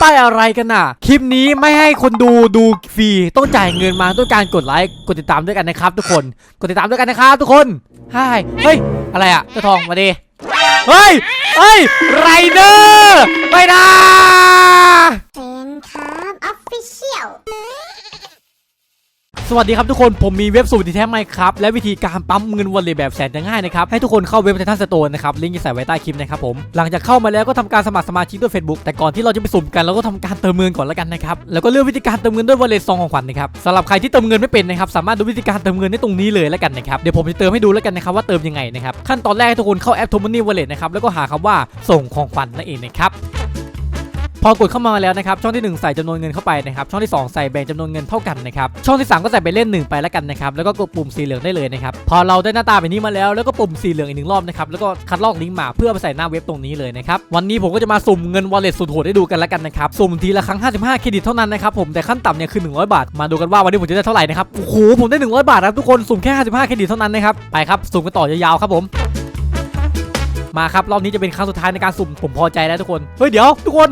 ป้ายอะไรกันน่ะ คลิปนี้ไม่ให้คนดูดูฟรี ต้องจ่ายเงินมาด้วยการกดไลค์ กดติดตามด้วยกันนะครับ ทุกคน กดติดตามด้วยกันนะครับทุกคนใช่เฮ้ย อะไรอะเจ้าทองมาดิเฮ้ย เฮ้ย ไรเดอร์ไม่นะเซนครับออฟฟิเชียล สวัสดีครับทุกคนผมมีเว็บสูตรที่แท้ไหมครับ และวิธีการปั๊มเงินวันเลยแบบแสนจะง่ายนะครับ ให้ทุกคนเข้าเว็บไททันสโตนนะครับ ลิงก์จะใส่ไว้ใต้คลิปนะครับผม หลังจากเข้ามาแล้วก็ทำการสมัครสมาชิกด้วย Facebook แต่ก่อนที่เราจะไปสุ่มกันเราก็ทำการเติมเงินก่อนแล้วกันนะครับ แล้วก็เลือกวิธีการเติมเงินด้วยวันเลยซองของขวัญนะครับสำหรับใครที่เติมเงินไม่เป็นนะครับสามารถดูวิธีการเติมเงินได้ตรงนี้เลยแล้วกันนะครับเดี๋ยวผมจะเติมให้ดูแล้วกันนะครับว่าเติมยังไงนะครับขั้นตอนแรกให้ทุกคนเข้าแอป t o m o n y Wallet นะครับแล้วก็หาคำว่าส่งของขวัญนั่นเองนะครับ พอกดเข้ามาแล้วนะครับช่องที่ 1 ใส่จำนวนเงินเข้าไปนะครับช่องที่ 2 ใส่แบ่งจำนวนเงินเท่ากันนะครับช่องที่ 3 ก็ใส่ไปเล่น1ไปแล้วกันนะครับแล้วก็กดปุ่มสีเหลืองได้เลยนะครับพอเราได้หน้าตาแบบนี้มาแล้วแล้วก็ปุ่มสีเหลืองอีกหนึ่งรอบนะครับแล้วก็คัดลอกลิงก์มาเพื่อไปใส่หน้าเว็บตรงนี้เลยนะครับวันนี้ผมก็จะมาสุ่มเงิน wallet สุดโหดให้ดูกันแล้วกันนะครับสุ่มทีละครั้ง 55 เครดิตเท่านั้นนะครับผมแต่ขั้นต่ำเนี่ยคือ 100 บาท มาดูกันว่าวันนี้ผมจะได้เท่าไหร่นะครับโอ้โหผมได้ 100 บาทนะครับทุกคนสุ่มแค่ 55 เครดิตเท่านั้นนะครับไปครับสุ่มกันต่อยาวๆครับผมมาครับรอบนี้จะเป็นครั้งสุดท้ายในการสุ่มผมพอใจแล้วทุกคนเฮ้ยเดี๋ยวทุกคน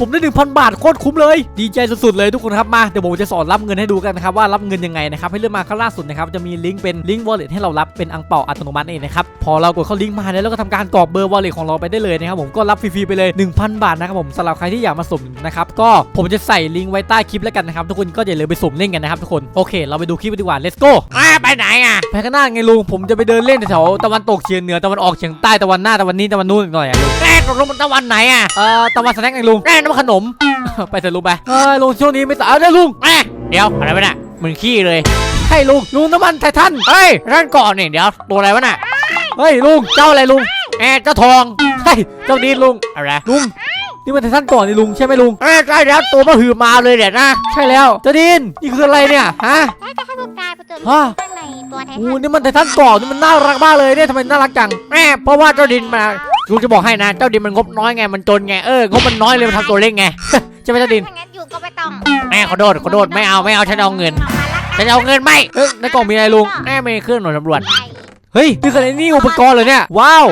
ผมได้1,000 บาทโคตรคุ้มเลยดีใจสุดๆเลยทุกคนครับมาเดี๋ยวผมจะสอนรับเงินให้ดูกันนะครับว่ารับเงินยังไงนะครับให้เลื่อนมาข้างล่างสุดนะครับจะมีลิงก์เป็นลิงก์ wallet ให้เรารับเป็นอังเปาอัตโนมัติเองนะครับพอเรากดเข้าลิงก์มาแล้วเราก็ทำการกรอกเบอร์ wallet ของเราไปได้เลยนะครับผมก็รับฟรีๆไปเลย 1,000 บาทนะครับผมสำหรับใครที่อยากมาสุ่มนะครับก็ผมจะใส่ลิงก์ไว้ใต้คลิปแล้วกันนะครับทุกคนก็อย่าลืมไปสุ่มเล่นกันนะครับทุกคนโอเค เราไปดูคลิปกันดีกว่า let's go อ่าไปไหนอะไปข้างหน้าไงลุงผมจะไปเดินเล่นแถวๆตะวันตกเฉียงเหนือตะวันออกเฉียงใต้ตะวันหน้าตะวันนี้ตะวันนู้นอีกหน่อยอะลุงแรกตกลงมันตะวันไหนอะเอ่อตะวันสแน็คไงลุงแรกน้ำขนม ไปเถอะลุงไปเฮ้ยลุงช่วงนี้ไม่ตายได้ลุงแรกเดี๋ยวอะไรวะน่ะมึงขี้เลย ให้ลุงลุงน้ำมันไททันเฮ้ยร่านก่อนนี่เดี๋ยวตัวอะไรวะน่ะเฮ้ยลุงเจ้าอะไรลุงแอเจ้าทองเฮ้ยเจ้าดีนลุงอะไรลุงนี่มันไททันก่อนนี่ลุงใช่ไหมลุงเอ้ยใกล้แล้วตัวมาหือมาเลยเดี๋ยวนะใช่แล้วเจ้าดีนนี่คืออะไรเนี่ยฮะถ้าจะให้พวกกายไปเจอฮะข้างในตัวไททัโอ้นนี่มันไททันก่อนนี่มันน่ารักมากเลยเนี่ยทำไมน่ารักจังแม่เพราะว่าเจ้าดินมา ลุงจะบอกให้นะ เจ้าดินมันงบน้อยไง มันจนไง เอองบมันน้อยเลยมันทำตัวเล็กไง ใช่ไหมเจ้าดิน ถ้างั้นอยู่ก็ไม่ต้องแม่ขอโทษขอโทษไม่เอาไม่เอาฉันเอาเงินออกมาละฉันเอาเงินไม่เอ้ยในกล่องมีอะไรลุงแม่มีเครื่องหน่วยตำรวจ ไปเฮ้ยนี่คืออะไรนี่อุปกรณ์เหรอเนี่ย ว้าว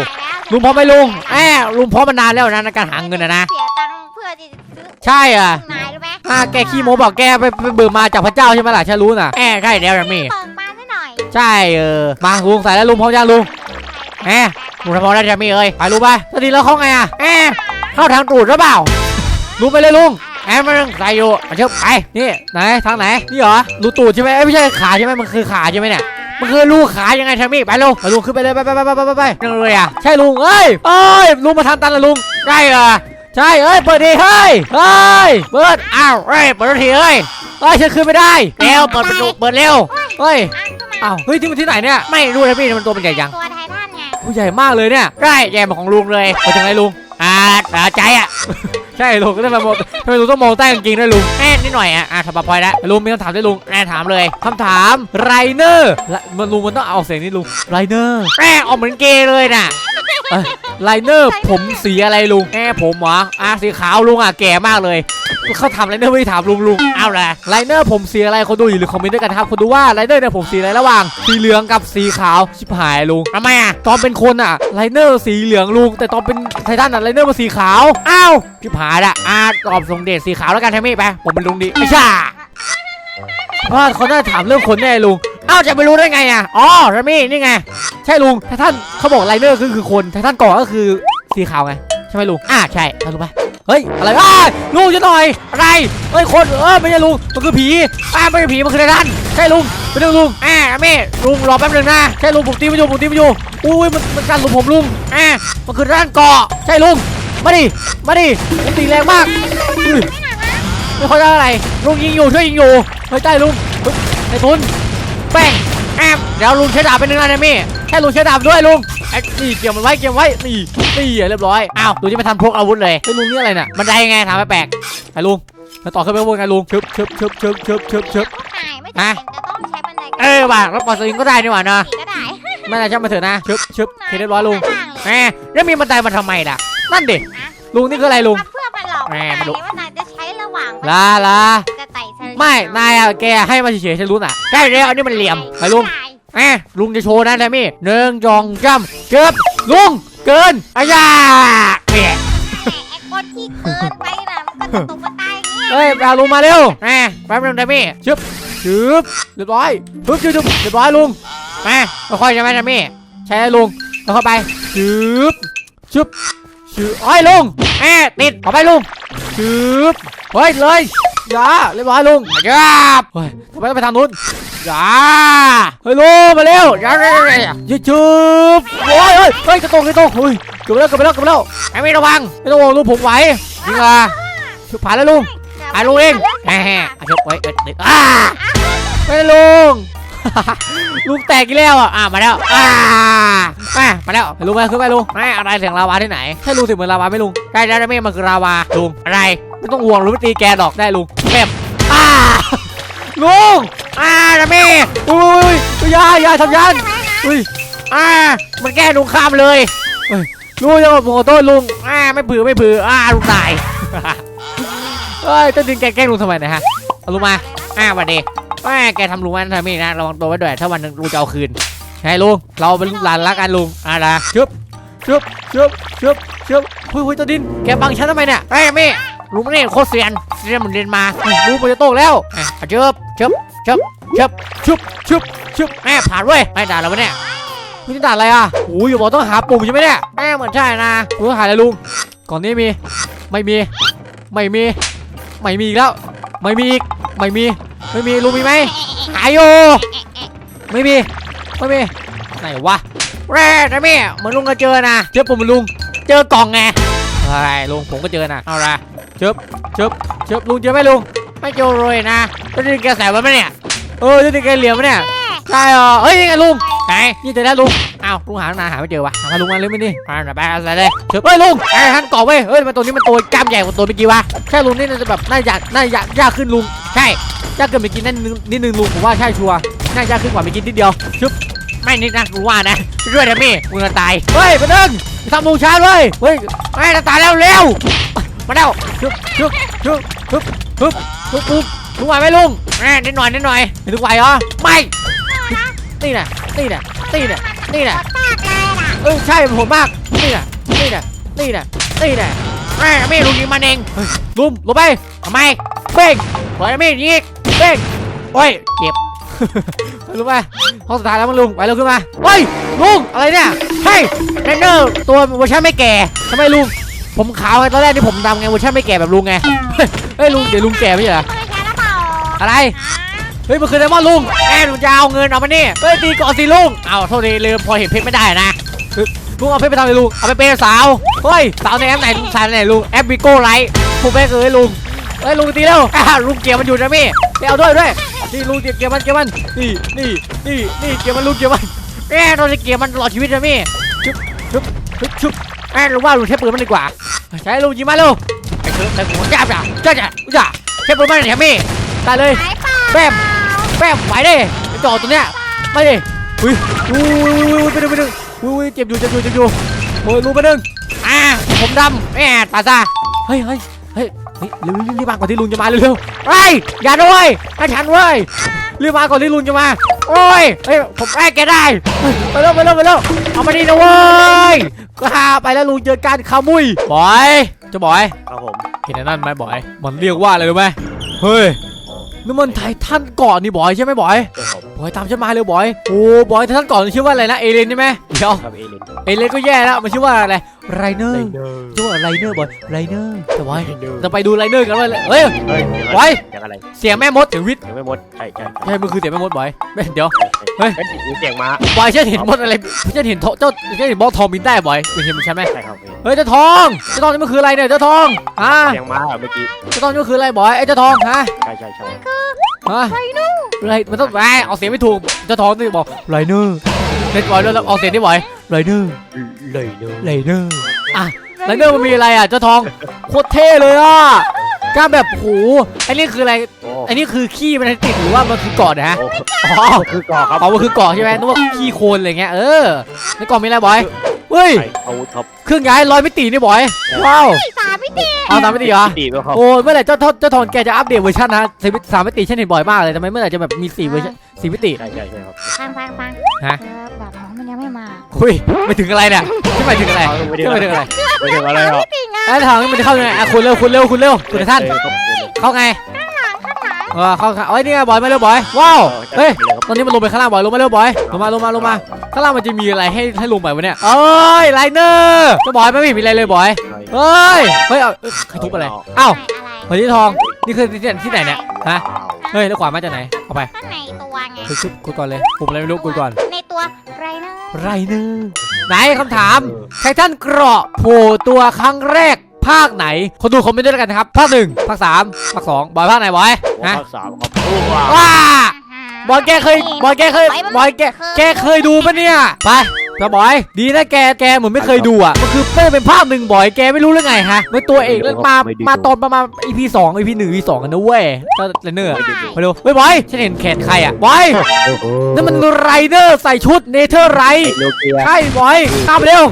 แล้วลุงพร้อมไหมลุงแม่ลุงพร้อมมานานแล้วนะในการหาเงินนะนะ เสียตังค์เพื่อที่จะซื้อใช่อะนายรู้ไหมอ่าแกขี้โมบอกแกไปไปเบิกมาจากพระเจ้าใช่ไหมล่ะฉันรู้น่ะแม่ใช่แล้วนะมี่เปิดมาซะหน่อยใช่เออ มาลุงใส่แล้วลุงพร้อมยังลุงแม่ ลุงทำพอได้จะมี่เอ้ยไปลุงไปตอนนี้แล้วเขาไงอะแม่เข้าทางตูดหรือเปล่าลุงไปเลยลุงแม่มันต้องใส่อยู่มาเชื่อไปนี่ไหนทางไหนนี่เหรอรูตูดใช่ไหมเอ้ยไม่ใช่ขาใช่ไหมมันคือขาใช่ไหมเนี่ยมันคือลูกขายังไงทามี่ไปลูกไปลุงขึ้นไปเลยไปไปไปไปไปไปไปจังเลยอะใช่ลุงเอ้ยเอ้ยลุงมาทางตันละลุงใช่เหรอใช่เอ้ยเปิดดีเฮ้ยเฮ้ยเปิดอ้าวเอ้ยเปิดทีเอ้ยเอ้ยฉันขึ้นไม่ได้เร็วเปิดประตูเปิดเร็วเฮ้ยอะเข้ามาอ้าวเฮ้ยที่มันที่ไหนเนี่ยไม่รู้ทามี่มันตัวเป็นใหญ่ยังตัวไททันไง ผู้ใหญ่มากเลยเนี่ยใช่ใหญ่มาของลุงเลยไปทางไหนลุงอ่าอ่าใจอะ ใช่ลุงก็ได้มามองทำไมลุงต้องมองใต้กางเกงด้วยลุงแม่นิดหน่อยอะอ่าทำมาพลอยแล้วลุงมีคำถามด้วยลุงแม่ถามเลยคำถามไรเนอร์มันลุงมันต้องเอาเสียงนี้ลุงไรเนอร์แม่ออกเหมือนเกย์เลยน่ะ ไลเนอร์ผมสีอะไรลุงแม่ผมเหรออ่าสีขาวลุงอะแก่มากเลยเขาถามไลเนอร์ไม่ได้ถามลุงลุงเอาละไลเนอร์ผมสีอะไรคนดูอยู่หรือคอมเมนต์ด้วยกันครับคนดูว่าไลเนอร์เนี่ยผมสีอะไรระหว่างสีเหลืองกับสีขาวชิบหายลุงทำไมอะตอนเป็นคนอะไลเนอร์สีเหลืองลุง แต่ตอนเป็นไททันอะไลเนอร์มันสีขาวอ้าวพี่ผายละอ่าตอบส่งเดชสีขาวแล้วกันทามี่ไปผมเป็นลุงดีไอ้ช่าว่าเขาน่าจะถามเรื่องคนแน่ลุง อ้าจะไปรู้ได้ไงอะอ๋อทามี่นี่ไง ใช่ลุงไททันเขาบอกไลเนอร์คือคือคนไททันก่อนก็คือสีขาวไงใช่ไหมลุงอ่าใช่เอาลุงไปเฮ้ยอะไรอ้ายลุงจะหน่อยอะไรเฮ้ยคนเออไม่ใช่ลุงมันคือผีป้าไม่ใช่ผีมันคือไททันใช่ลุงไปดูลุงอ่าทามี่ลุงรอแป๊บนึงนะใช่ลุงผมตีไม่อยู่ผมตีไม่อยู่อุ้ยมันมันกันลุงผมลุงอ่ามันคือด้านเกาะใช่ลุงมาดิมาดิผมตีแรงมากอุ้ยไม่ค่อยได้อะไรลุงยิงอยู่ช่วยยิงอยู่เฮ้ยใช่ลุงเฮ้ยไอ้ทุนแป้งแอบเดี๋ยวลุงใช้ดาบไปหนึ่งนะทามี่แค่ลุงใช้ดาบด้วยลุงไอ้นี่เกี่ยวมันไว้เกี่ยวไว้นี่นี่เรียบร้อยอ้าวลุงจะไม่ทันพกอาวุธเลยไอ้ยลุงนี่อะไรเนี่ยบันไดไงถามแปลกไอ้ลุงแล้วต่อขึ้นไปข้างบนไงลุงชึบชึบชึบชึบชึบชึบชึบหายไม่จำเป็นจะต้องใช้บันไดๆเออว่ะรถปอดสลิงก็ได้นี่หว่าเนาะก็ได้ไม่น่าจะมาเถอะนะชึบชึบโอเคเรียบร้อยลุงแหมแล้วมีบันไดมาทำไมล่ะนั่นดิลุงนี่คืออะไรลุงมาเพื่อมาหลอกแหม่นายมาดูว่านายจะใช้ระหว่างลาลาจะ ไต่เชิญไม่ นายอะแกให้มาเฉยๆฉันรู้น่ะใกล้แล้วอันนี้มันเหลี่ยมไปลุงแหมลุงจะโชว์นะทามี่หนึ่งจองจ้ำเกือบลุงเกินอายาเปียไอ้คนที่เกินไปน่ะมันก็ตกมาตายอย่างนี้เฮ้ยไปเอาลุงมาเร็วแม่แป๊บนึงนะพี่ชึบชึบเรียบร้อยชึบชึบชึบเรียบร้อยลุงแม่ค่อยๆใช่ไหมนะพี่ใช่ลุงแล้วเข้าไปชึบชึบชึบโอ้ยลุงแม่ติดขอไปลุงชึบเฮ้ยเลย อย่าเรียบร้อยลุงอย่าเฮ้ยทำไมต้องไปทางนู้นอย่าเฮ้ยลุงมาเร็วอย่าอย่าอย่าอย่าชึบชึบโอ้ยเฮ้ยเฮ้ยกระโตกกระโตกเฮ้ยเกือบไปแล้วเกือบไปแล้วเกือบไปแล้วไอ้ไม่ระวังไม่ต้องห่วงลุงผมไหวจริงเหรอชึบผ่านแล้วลุงอะลุงเองแหมอะชกไว้เอ็ดเอ็ดอ่าไม่ได้ลุงลุงแตกอีกแล้วอะอะมาแล้วอ่ามามาแล้วลุงมาขึ้นไปลุงไม่อะไรเสียงลาวาที่ไหนใช่ลุงเสียงเหมือนลาวาไหม่ลุงใช่แล้วไม่มันคือลาวาลุงอะไรไม่ต้องห่วงลุงไม่ตีแกดอกได้ลุงเก็บอ่าลุงอ่านะมี่อุ้ยายยายาทำยันอุ้ยอ่ามันแก้ลุงข้ามเลยเฮ้ยลุงจะบอกผมขอโทษลุงอ่าไม่ผือไม่ผืออ่าลุงตายเฮ้ยเจะดึงแกแกล้งลุงทำไมเนะฮะเอาลุงมาอ่าวันดีแม่แกทำลุงมันทำนี่นะระวังตัวไว้ด้วยถ้าวันหนึงลุงจะเอาคืนใช่ลุงเราเป็นหลานรักกันลุงอ่านะชึบชึบชึบชึบชึบพุ้ยพุ้ยตัวดินแกบังฉันทำไมเนี่ยเฮ้ยมี่ ลุงนี่โคตรเซียนเซียนเหมือนเรียนมาลุงมันจะโตกแล้วอะชึบชึบชึบชึบชึบชึบชึบแม่ผ่านเว้ยไม่ด่าเราวะเนี่ยไม่ได้ด่าอะไรอะโอ้ยอย่าบอกต้องหาปุ่มใช่ไหมเนี่ยแม่เหมือนใช่นะลุงต้องหาอะไรลุงก่อนนี้มี ไม่มี ไม่มี ไม่มีอีกแล้ว ไม่มีอีก ไม่มี ไม่มีลุงมีไหมหายอยู่ไม่มี ไม่มีไหนวะแร่นะแม่เหมือนลุงก็เจอนะเจอผมเหมือนลุง เจอกล่องไง อะไรลุงผมก็เจอนะเอาละเชิบเชิบเชิบลุงเจอไหมลุงไม่เจอเลยนะจะดึงแกแสบไว้ไหมเนี่ยเออจะดึงแกเหลี่ยมไหมเนี่ยใช่เหรอเฮ้ยนี่ไงลุงไหนนี่เจอแล้วลุงอ้าวลุงหาตั้งนานหาไม่เจอวะหาลุงมาเร็วไม่นี่มาหน่อยไปอะไรเลยเชิบเฮ้ยลุงไอ้ท่านก่อเว้ยเฮ้ยทำไมันตัวนี้มันตัวกล้ามใหญ่กว่าตัวเมื่อกี้วะใช่ลุงนี่น่าจะแบบน่าจะน่าจะยากขึ้นลุงใช่ยากเกินไปกินนั่นนึงนิดนึงลุงผมว่าใช่ชัวร์น่ายากขึ้นกว่าไปกินนิดเดียวชึบ ไม่นิดนะกูว่านะช่วยนะมี่มึงจะตายเฮ้ยมาเดินทำลุงช้าเลยเฮ้ยไม่จะตายแล้วเร็วมาแล้วชึบชึบชึบชึบชึบชึบชึบลุงไหวไหมลุงแม่นิดหน่อยนิดหน่อยไม่ถึงไหวเหรอไม่นี่น่ะนี่น่ะนี่น่ะนี่น่ะมากเลยล่ะเออใช่ผมมากนี่น่ะนี่น่ะนี่น่ะนี่น่ะแม่ไม่ลุงยิงมันเองเฮ้ยลุงลงไปทำไมเบ้งปล่อยไม่ยิงเบ้งโอ้ยเจ็บ ลุงไปห้องสุดท้ายแล้วมั้งลุงไปเร็วขึ้นมาเฮ้ยลุงอะไรเนี่ยเฮ้ยเทรนเนอร์ตัวเวอร์ชันไม่แก่ทำไมลุงผมขาวไงตอนแรกที่ผมดำไงเวอร์ชันไม่แก่แบบลุงไงเฮ้ยเฮ้ยลุงเดี๋ยวลุงแก่ไม่ใช่เหรอไม่ใช่แล้วเปล่าอะไรเฮ้ยมันคือไดมอนด์ลุงแม่ลุงจะเอาเงินเอามานี่เฮ้ยตีก่อนสิลุงเอาโทษทีลืมพอเห็นเพชรไม่ได้นะเฮ้ยลุงเอาเพชรไปทำอะไรลุงเอาไปเป็นสาวเฮ้ยสาวในแอปไหนลุงสาวไหนลุงแอปบิโก้ไลท์ผมไม่เคยลุงเฮ้ยลุงตีแล้วอ่าลุงเกียร์มันอยู่นะมี่ไปเอาด้วยด้วยนี่ลุงเกียร์มันเกียร์มันนี่นี่นี่นี่เกียร์มันลุงเกียร์มันแม่เราจะเกียร์มันตลอดชีวิตนะมี่ชุบชุบชุบชุบแม่ลุงว่าลุงใช้ปืนมันดีกว่าใช้ลุงยิงมาเร็วไอ้เธอไอ้หัวจ้าจ้าจ้าจ้าจ้าใช้ปืนมันหน่อยครับมี่ตายเลยหายเปล่าแป๊บแป๊บไหวดิไอ้จอดตัวเนี้ยไม่ดิอุ้ยอุ้ยไปดึงไปดึงอุ้ยเจ็บอยู่เจ็บอยู่เจ็บอยู่โอ้ยรู้ไปดึงอ่าผมดำแม่ตาซาเฮ้ยเฮ้ย เฮ้ยเฮ้ยเร็วๆรีบมาก่อนที่ลุงจะมาเร็วๆเฮ้ยอย่าด้วยให้ฉันเว้ยรีบมาก่อนที่ลุงจะมา โอ้ยเฮ้ยผมแอบแกได้เฮ้ยไปเร็วไปเร็วไปเร็วเอามาดีนะเว้ยก็หาไปแล้วลุงเจอการขโมุยบอยเจะบอยครับผมเห็นไอ้นั่นไหมบอย มันเรียกว่าอะไรรู้ไหมเฮ้ยนี่มันไททันเกาะนี่บอยใช่ไหมบอยเจ้าผมบอยตามฉันมาเร็วบอยโอ้บอยไททันเกาะมันชื่อว่าอะไรนะเอเลนใช่ไหม เดี๋ยวครับเอเลนเอเลนก็แย่แล้วมันชื่อว่าอะไรไรเนอไลร์เนอร์ชื่อว่าไรเนอร์บอยไรเนอร์แต่บอยไลเนอร์จะไปดูไรเนอร์กันว่าเฮ้ยเฮ้ยไว้อย่างอะไรเสียงแม่มดเสียงวิทย์ยังไม่หมดใช่ใช่ใช่มันคือเสียงแม่มดบอยเฮ้ยเดี๋ยวเฮ้เฮ้ยยมีเสียงม้าบอยฉันเห็นมดอะไรฉันเห็นเจ้าเจ้าฉันเห็นบล็อกทองบินได้บอยเป็นเห็นมันใช่ไหมใช่ครับเฮ้ยเจ้าทองเจ้าทองนี่มันคืออะไรเนี่ยเจ้าทองฮะเสียงม้าอะเมื่อกี้เจ้าทองนี่มันคืออะไรบอยไอ้เจ้าทองฮะใช่ใช่ใช่ฮะไรมันต้องไรออกเสียงไม่ถูกเจะท้องนี่บอกไรเนอร์ เล่นบอยแล้วแล้วออกเสียงได้บ่อยไรเนอร์เลยเนอร์ไรเนอร์อะไรเนอร์มันมีอะไรอะเจ้าทองโคตรเท่เลยอะกล้ามแบบโหไอ้นี่คืออะไรโอ้ไอ้นี่คือขี้มันติดหรือว่ามันคือเกาะนะฮะโอ้อ๋อคือก่อครับเอามันคือเกาะใช่ไหมนึกว่าขี้โคลนอะไรเงี้ยเออในเกาะมีอะไรบอยเฮ้ยใช่อาวุธครับเครื่องย้ายร้อยมิตินี่บอยว้าวสามมิติเอาตามมิติเหรอตีด้วยครับโอ้ยเมื่อไหร่เจ้าทเจ้าทอนแกจะอัปเดตเวอร์ชันนะสามสามมิติฉันเห็นบ่อยมากเลยทำไมเมื่อไหร่จะแบบมีสี่เวอร์ชันสี่มิติใช่ใช่ใช่ครับฟังฟังฟังฮะ ยังยังไม่มาคุยไม่ถึงอะไรเนี่ยที่หมายถึงอะไรไม่ที่หมายถึงอะไรไม่ถึงอะไรหรอกไอ้ทางนี้มันจะเข้ายังไงอะคุณเร็วคุณเร็วคุณเร็วคุณท่านเออครับเข้าไงข้างหลังข้างหลังเออเข้าเอ้ยนี่ไงบอยมาเร็วบอยว้าวเออเฮ้ยจัดไปเลยครับตอนนี้มันลงไปข้างล่างบอยลงมาเร็วบอยลงมาลงมาลงมาข้างล่างมันจะมีอะไรให้ให้ลงไปวะเนี่ยเอ้ยไลเนอร์ก็บอยไม่มีอะไรเลยบอยเฮ้ยเฮ้ยเอาเอ้ยใครทุบอะไรอ้าวอะไรหัวที่ทองนี่คือที่ไหนที่ไหนเนี่ยฮะเฮ้ยแล้วขวานมาจากไหนเอาไปข้างในตัวไงคือชุบกูก่อนเลยผมอะไรไม่รู้กูก่อนในตัว ไรเนอร์ไรเนอร์ไหนคำถามไททันเกราะโผล่ตัวครั้งแรกภาคไหน คนดูคอมเมนต์ด้วยกันนะครับ ภาคหนึ่งภาคสามภาคสองบอยภาคไหนบอยผมฮะภาคสามครับว้าวว้าบอยแกเคยบอยแกเคยบอยแกแกเคยดูปะเนี่ย ไป กระบอย ดีนะแกแกเหมือนไม่เคยดูอะมันคือไม่ได้เป็นภาคหนึ่งบอยแกไม่รู้เรื่องไงฮะมันตัวเอกแล้วมามาตอนประมาณ EP สอง EP หนึ่ง EP สองกันนะเว้ยก็ไรเนอร์อะมาดูเฮ้ยบอยฉันเห็นแขนใครอะบอยโอ้โหนั่นมันไรเดอร์ใส่ชุดเนเธอร์ไรโนเกียใช่บอยข้ามไปเร็ว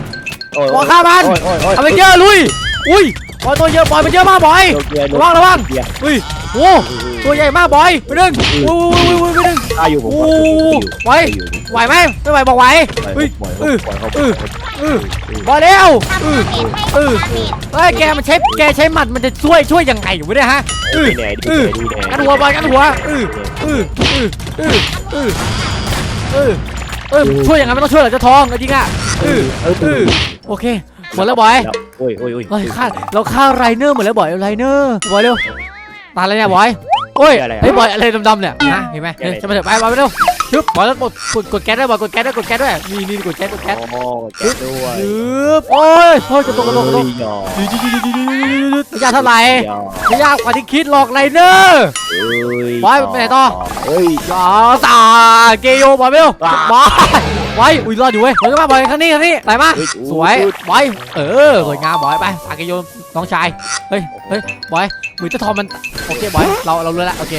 โอ้ยบอยข้ามมันโอ้ยโอ้ยโอ้ยเอาไปเยอะลุยอุ้ยบอยตัวเยอะบอยมันเยอะมากบอยโนเกียระวังระวังโนเกียอุ้ยโอ้ตัวใหญ่มากบอยไปดึงอุ้ยอุ้ยอุ้ยไปดึงตายอยู่ผมโอ้ก็อยู่ไว้ ไหวไหมไม่ไหวบอกไหวปล่อยเฮ้ยปล่อยเออปล่อยเขาเออบอยเร็วทำเออผิดให้เออทำผิดเฮ้ยแกมันใช้แกใช้หมัดมันจะช่วยช่วยยังไงอยู่วะเนี่ยฮะเออดีแน่ดีเออแน่ดีแน่กันหัวบอยกันหัวเออเออเออเออเออเออเออช่วยยังไงไม่ต้องช่วยหรอกเจ้าทองจริงอะเออเออเออโอเคหมดแล้วบอยโอ้ยโอ้ยโอ้ยเฮ้ยฆ่าเราฆ่าไรเนอร์หมดแล้วบอยไรเนอร์บอยเร็วตายแล้วเนี่ยบอย โอ้ยเฮ้ยบอยอะไรดำๆเนี่ยนะเห็นไหมเฮ้ยจะมาเถอะไปบอยไปเร็วชึบบอยแล้วกดกดกดแก๊สด้วยบอยกดแก๊สด้วยกดแก๊สด้วยนี่นี่กดแก๊สกดแก๊สโอ้แกด้วยชึบโอ้ยโอ้ยกระตกกระตกกระตกเฮ้ยยอดีดีดีดีดีดีดีไม่ยากเท่าไหร่ยอไม่ยากกว่าที่คิดหรอกไรเนอร์ เอ้ยบอยไปไหนต่อเฮ้ยอย่าตาเกโยบอยไปเร็วบอย บอยอุ้ยรอดอยู่เว้ยบอยก็มาบอยข้างนี้ข้างนี้ไปมาสวยบอยเออสวยงามบอยไปสากโยนน้องชายเฮ้ยเฮ้ยบอยมือเจ้าทอมมันโอเคบอยเราเรารู้แล้วโอเค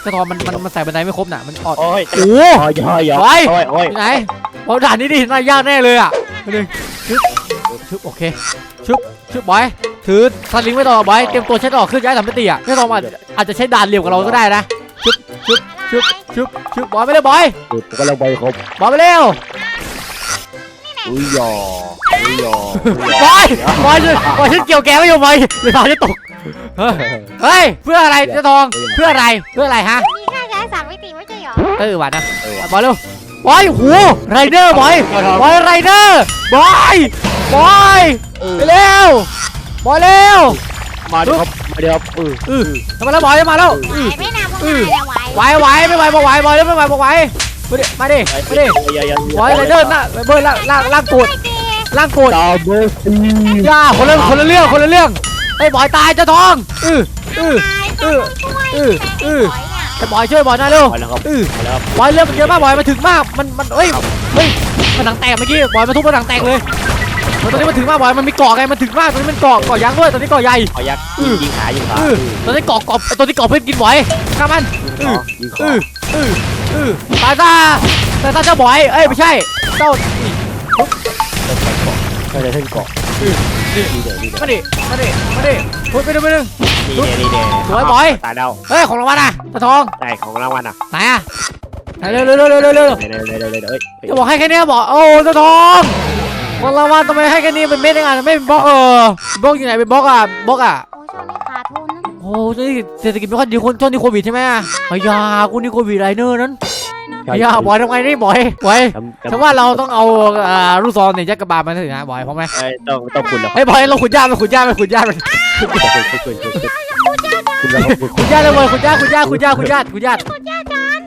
เจ้าทอมมันมันมันใส่บันไดไม่ครบน่ะมันออดโอ้ยโอ้โอ้ยโอ้ยไปโอ้ยโอ้ยที่ไหนบอยด่านนี้ดิน่ายากแน่เลยอะไปเลยชึบชึบโอเคชึบชึบบอยถือสลิงไว้ต่อบอยเตรียมตัวใช้ต่อขึ้นย้ายสามมิติอะเจ้าทอมอาจอาจจะใช้ด่านเร็วกว่าเราก็ได้นะชึบชึบ ชึบชึบชึบบอยไปเลยบอยผมก็ลงไปครบบอยไปเร็วอุ้ยยออุ้ยยอบอยบอยบอยฉันเกี่ยวแกไม่อยู่บอยเลยพาฉันตกเฮ้ยเฮ้ยเพื่ออะไรเจ้าทองเพื่ออะไรเพื่ออะไรฮะมีค่าย้ายสามมิติไม่ใช่เหรอเออหวานนะเออว่ะบอยเร็วบอยหูไรเดอร์บอยบอยไรเดอร์บอยบอยไปเร็วบอยเร็ว มาดิครับมาดิครับเอออือมาแล้วบอยมาแล้วไหวอือไม่นานพวกนายอะไหวไหวไหวไม่ไหวบอกไหวบอยเร็วไม่ไหวบอกไหวมาดิมาดิมาดิบอยไรเดอร์น่ะเบิร์ล่างล่างล่างกดไม่ดีล่างกดดาวเบอร์ซีย่าคนละคนละเรื่องคนละเรื่องไอ้บอยตายเจ้าทองอืออือนายเอต้องอช่วยเออเออไหวเนี่ยไอ้บอยช่วยบอยหน่อยเร็วมาแล้วครับอือมาแล้วครับบอยเรื่องมันเยอะมากบอยมาถึงมากมันมันเอ้ยเฮ้ยมันหนังแตกเมื่อกี้บอยมาทุบมันหนังแตกเลยมัน ตอนนี้มันถึงมากบอยมันมีเกาะไงมันถึงมากตอนนี้มันเกาะเกาะยางด้วยตอนนี้เกาะใหญ่เอายักษ์อือยิงขายิงขาอือตอนนี้เกาะเกาะไอ้ตัวที่เกาะเพื่อนกินบอยข้ามมันยิงคอยิงคออืออืออือตายซะตายซะเจ้าบอยเอ้ยไม่ใช่เจ้านี่ก็จะขึ้นเกาะอือนี่นี่เดี๋ยวนี่เดี๋ยวมาดิมาดิมาดิพูดไปดูไปดูนี่เดี๋ยวนี่เดี๋ยวสวยบอยตายแล้วเฮ้ยของรางวัลอะตาทองได้ของรางวัลอะไหนอะไหนเร็วเร็วเร็วเร็วเร็วเร็วเดี๋ยวเดี๋ยวเดี๋ยวเดี๋ยวเดี๋ยวเอ้ยจะบอกให้แค่เนี้ยบอกโอ้เจ้าทอง วันละวันทำไมให้แค่นี้เป็นเม็ดเองอะไม่เป็นบล็อกเออบล็อกอยู่ไหนเป็นบล็อกอะบล็อกอะโอ้ช่วงนี้ขาดทุนนะโอ้นี่เศรษฐกิจไม่ค่อยดีคนช่วงนี้โควิดใช่ไหมอะไอ้ยากูนี่โควิดไรเนอร์นั้นไอ้ยาบอยทำไงนี่บอยบอยจำจำฉันว่าเราต้องเอาอ่าลูกซองเนี่ยยัดกระบาลมาถึงนะบอยพร้อมไหมเอ้ยต้องต้องคุณแล้วเฮ้ยบอยเราขุดหญ้ามาขุดหญ้ามาขุดหญ้ามาคุณคุณคุณคุณคุณแล้วคุณขุดหญ้าเลยบอยขุดหญ้าขุดหญ้าขุดหญ้าขุดหญ้าขุดหญ้า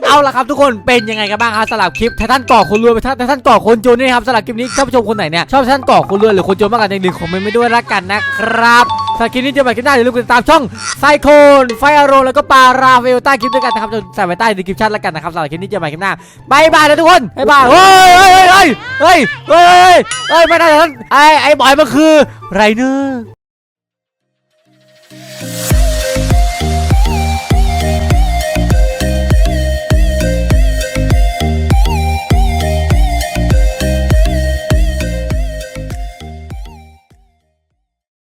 เอาละครับทุกคนเป็นยังไงกันบ้างครับสำหรับคลิปไททันก่อคนรวยไปไททันก่อคนจนนี่ครับสำหรับคลิปนี้ท่านผู้ชมคนไหนเนี่ยชอบไททันก่อคนรวยหรือคนจนมากกันอย่าลืมคอมเมนต์ไม่ด้วยละกันนะครับสำหรับคลิปนี้เจอกันคลิปหน้าอย่าลืมกดติดตามช่องไซโคนไฟอารแล้วก็ปาราเวลใต้คลิปด้วยกันนะครับจะใส่ไว้ใต้ดีคลิปชั่นล้วกันนะครับสำหรับคลิปนี้เจอกันคลิปหน้าบายบายนะทุกคนบายบายเฮ้ยเฮ้ยเฮ้ยเฮ้ยเฮ้ยเฮ้ยเฮ้ยไม่ได้ท่านไอ้ไอ้บอยมันคือไรเนอร์